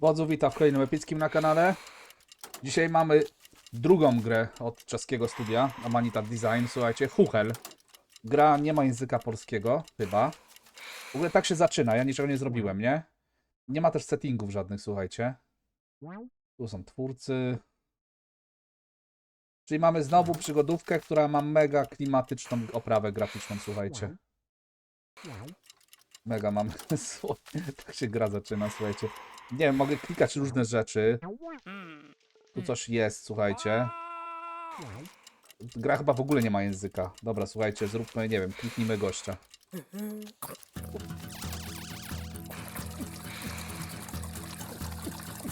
Wodzu, witam w kolejnym epickim na kanale. Dzisiaj mamy drugą grę od czeskiego studia, Amanita Design. Słuchajcie, Huchel. Gra nie ma języka polskiego, chyba. W ogóle tak się zaczyna, ja niczego nie zrobiłem, nie? Nie ma też settingów żadnych, słuchajcie. Tu są twórcy. Czyli mamy znowu przygodówkę, która ma mega klimatyczną oprawę graficzną, słuchajcie. Mega mam. tak się gra zaczyna, słuchajcie. Nie wiem, mogę klikać różne rzeczy. Tu coś jest, słuchajcie. Gra chyba w ogóle nie ma języka. Dobra, słuchajcie, zróbmy, nie wiem, kliknijmy gościa.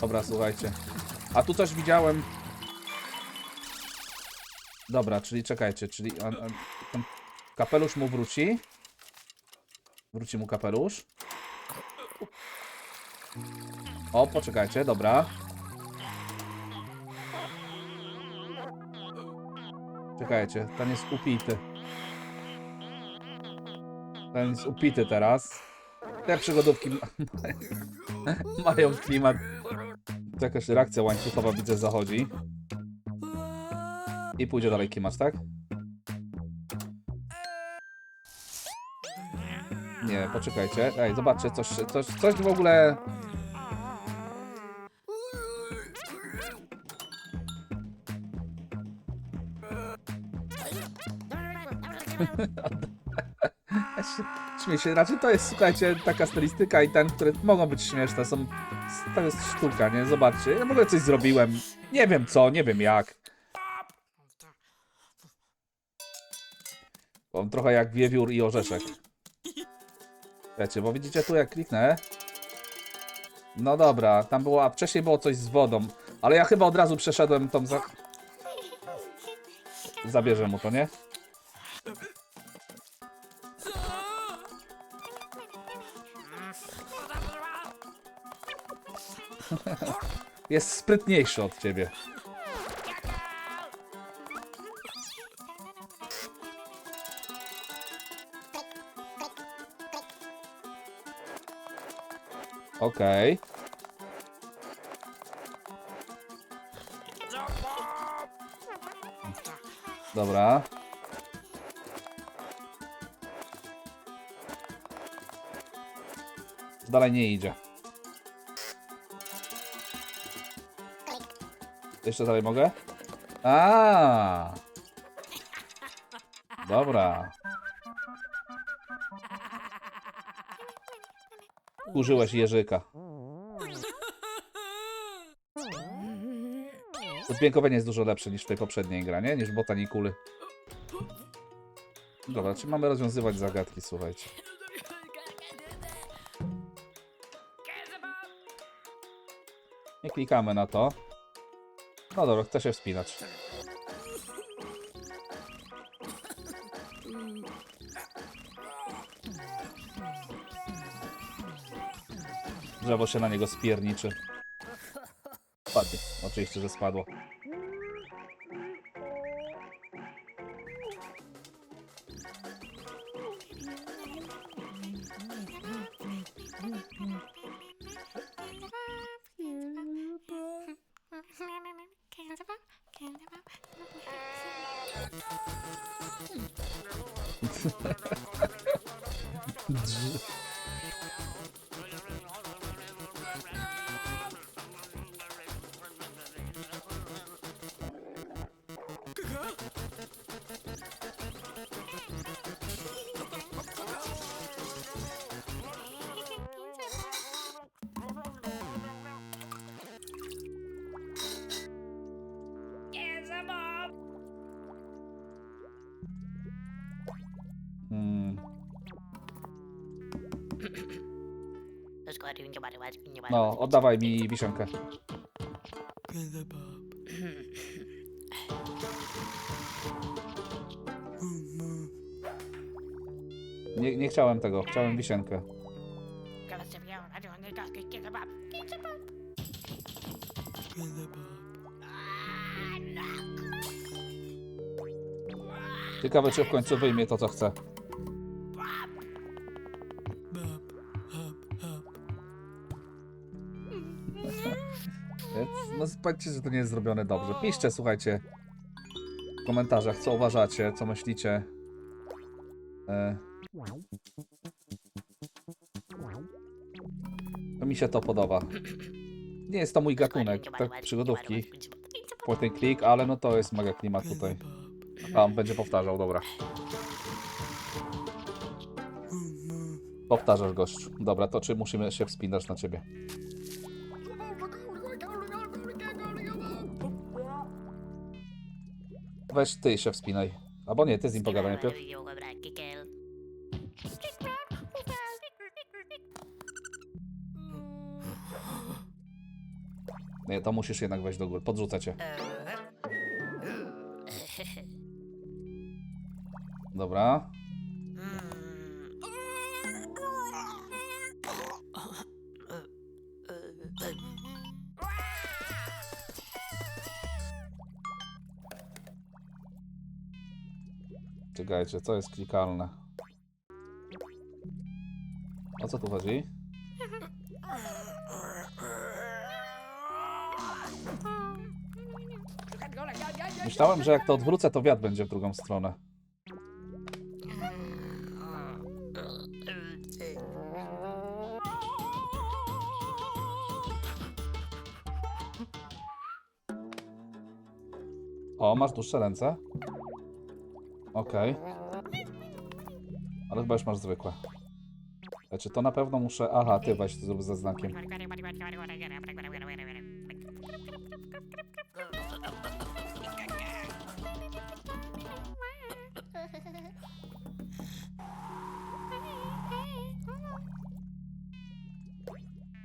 Dobra, słuchajcie. A tu coś widziałem. Dobra, czyli czekajcie, czyli on, on, kapelusz mu wróci. Wróci mu kapelusz. O, poczekajcie, dobra. Czekajcie, ten jest upity. Ten jest upity teraz. Te przygodówki ma- mają klimat. Tu jakaś reakcja łańcuchowa widzę zachodzi. I pójdzie dalej kimacz, tak? Nie, poczekajcie. Ej, zobaczcie, coś, coś, coś w ogóle... Ja się raczej to jest, słuchajcie, taka stylistyka i ten, które mogą być śmieszne, są... To jest sztuka, nie? Zobaczcie, ja w ogóle coś zrobiłem. Nie wiem co, nie wiem jak. On trochę jak wiewiór i orzeszek. Wiecie, bo widzicie tu jak kliknę. No dobra, tam było, a wcześniej było coś z wodą. Ale ja chyba od razu przeszedłem tą za... Zabierze mu to, nie? Jest sprytniejszy od ciebie. Okej. Dobra. Dalej nie idzie. Jeszcze dalej mogę? A. Dobra. Użyłeś jeżyka. Udźwiękowienie jest dużo lepsze niż w tej poprzedniej grze, nie? Niż w Botanikuli. Dobra, czy mamy rozwiązywać zagadki, słuchajcie. Nie klikamy na to. No dobra, chcę się wspinać. Drzewo się na niego spierniczy. Spadnie. Oczywiście, że spadło. じゅ。No, oddawaj mi wisienkę. Nie, nie chciałem tego, chciałem wisienkę. Ciekawe, czy w końcu wyjmie to, co chce. Powiedzcie, że to nie jest zrobione dobrze. Piszcie, słuchajcie, w komentarzach, co uważacie, co myślicie. E... No mi się to podoba. Nie jest to mój gatunek, tak przygodówki. And click, ale no to jest mega klimat tutaj. On będzie powtarzał, dobra. Powtarzasz gościu. Dobra, to czy musimy się wspinać na ciebie? Weź ty się wspinaj. Albo nie, ty z nim pogadaj najpierw. Nie, to musisz jednak wejść do góry. Podrzucę cię. Dobra. Czekajcie, co jest klikalne? O co tu chodzi? Myślałem, że jak to odwrócę, to wiatr będzie w drugą stronę. O, masz dłuższe ręce? Okej. Ale chyba już masz zwykłe. Znaczy, to na pewno muszę... Aha, ty weź to zrób ze znakiem.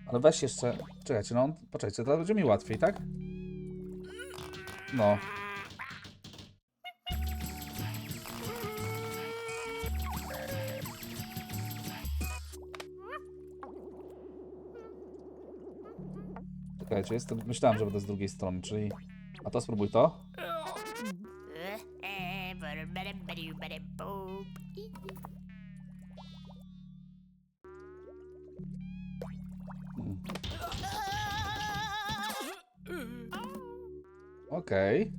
Ale weź jeszcze... Czekajcie, no, poczekajcie, to będzie mi łatwiej, tak? No. Czekajcie, jestem... myślałem, że będę z drugiej strony, czyli... A to spróbuj to. Okej.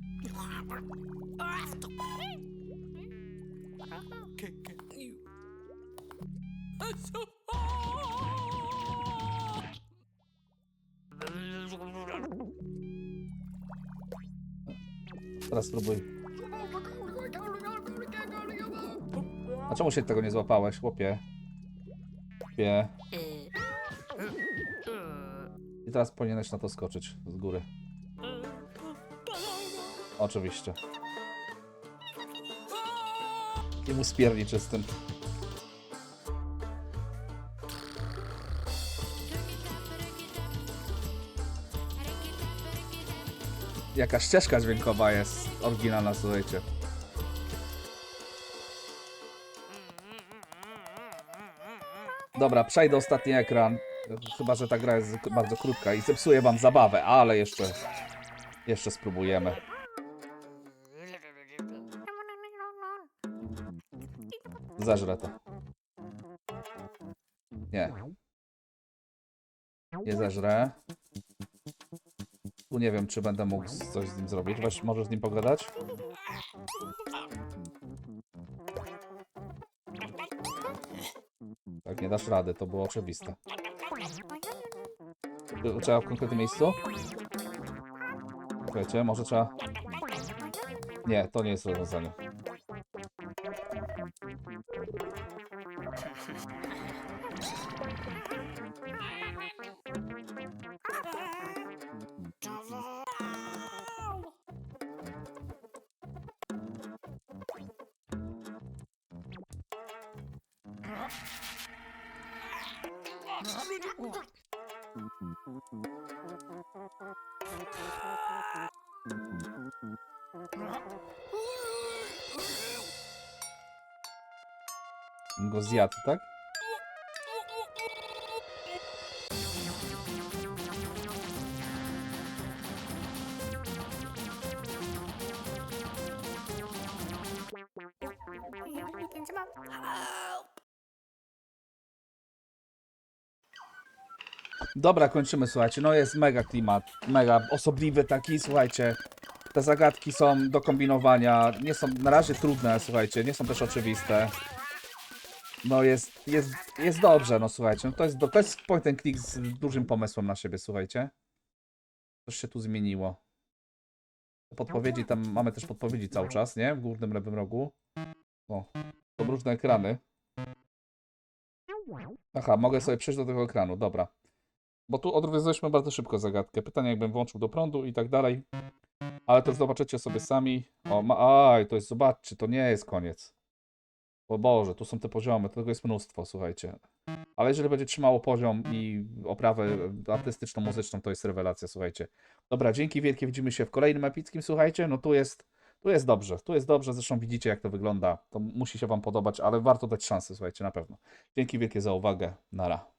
Teraz spróbuj. A czemu się tego nie złapałeś, chłopie? Chłopie. I teraz powinieneś na to skoczyć z góry. Oczywiście. I mu spierniczy z tym. Jaka ścieżka dźwiękowa jest oryginalna, słuchajcie. Dobra, przejdę ostatni ekran. Chyba, że ta gra jest bardzo krótka i zepsuję wam zabawę, ale jeszcze... Jeszcze spróbujemy. Zażrę to. Nie. Nie zeżrę. Nie wiem, czy będę mógł coś z nim zrobić. Weź, możesz z nim pogadać? Tak, nie dasz rady, to było oczywiste. Trzeba w konkretnym miejscu? Słuchajcie, może trzeba... Nie, to nie jest rozwiązanie. Go zjadł, tak? Dobra, kończymy, słuchajcie. No jest mega klimat, mega osobliwy taki, słuchajcie. Te zagadki są do kombinowania, nie są na razie trudne, słuchajcie, nie są też oczywiste. No jest, jest, jest dobrze, no słuchajcie. No to, jest, to jest point and click z dużym pomysłem na siebie, słuchajcie. Coś się tu zmieniło. Podpowiedzi, tam mamy też podpowiedzi cały czas, nie? W górnym lewym rogu. O, są różne ekrany. Aha, mogę sobie przejść do tego ekranu, dobra. Bo tu odwiązaliśmy bardzo szybko zagadkę. Pytanie, jakbym włączył do prądu i tak dalej. Ale to zobaczycie sobie sami. O, ma... Aj, to jest, zobaczcie, to nie jest koniec. O Boże, tu są te poziomy, tego jest mnóstwo, słuchajcie. Ale jeżeli będzie trzymało poziom i oprawę artystyczną, muzyczną, to jest rewelacja, słuchajcie. Dobra, dzięki wielkie, widzimy się w kolejnym epickim, słuchajcie. No tu jest, tu jest dobrze, tu jest dobrze, zresztą widzicie jak to wygląda. To musi się wam podobać, ale warto dać szansę, słuchajcie, na pewno. Dzięki wielkie za uwagę, nara.